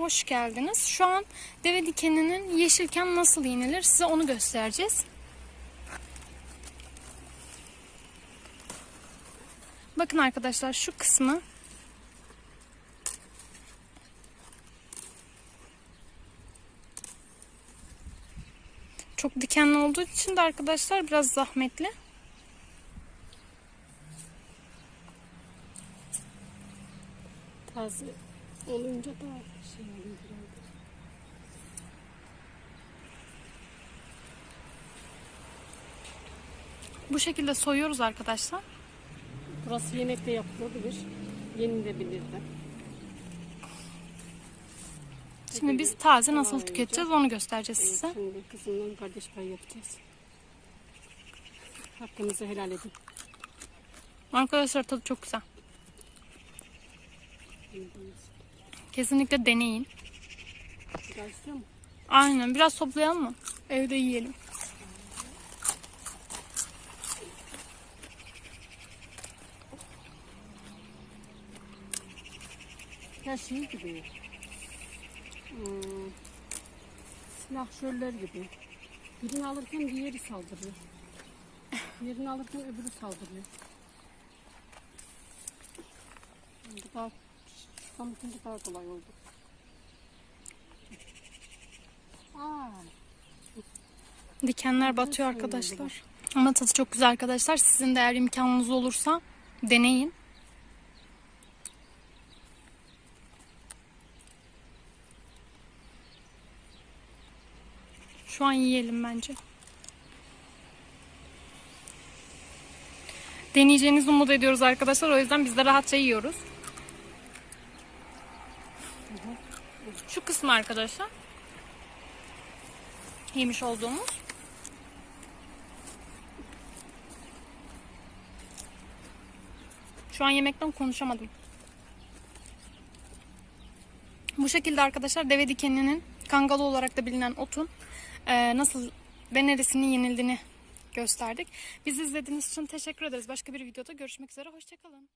hoş geldiniz. Şu an deve dikeninin yeşilken nasıl yenilir size onu göstereceğiz. Bakın arkadaşlar şu kısmı çok dikenli olduğu için de arkadaşlar biraz zahmetli. Taze olunca da şey oluyor. Bu şekilde soyuyoruz arkadaşlar. Burası yemekte yapılabilir. Yenilebilir de. Şimdi biz taze nasıl tüketeceğiz onu göstereceğiz size. Şimdi kızımla kardeş pay yapacağız. Hakkınızı helal edin. Arkadaşlar tadı çok güzel. Kesinlikle deneyin. Daha istiyor musun? Aynen biraz toplayalım mı? Evde yiyelim. Ya şey gibi. Hmm, silahşörler gibi. Birini alırken diğeri saldırıyor. Diğerini alırken öbürü saldırıyor. Bu daha, çıkamışınca daha kolay oldu. Aa, Dikenler batıyor arkadaşlar. Ama tadı çok güzel arkadaşlar. Sizin de eğer imkanınız olursa deneyin. Şu an yiyelim bence. Deneyeceğinizi umut ediyoruz arkadaşlar. O yüzden biz de rahatça yiyoruz. Şu kısmı arkadaşlar. Yemiş olduğumuz. Şu an yemekten konuşamadım. Bu şekilde arkadaşlar deve dikeninin kangalı olarak da bilinen otun eee, nasıl ve neresinin yenildiğini gösterdik. Bizi izlediğiniz için teşekkür ederiz. Başka bir videoda görüşmek üzere. Hoşçakalın.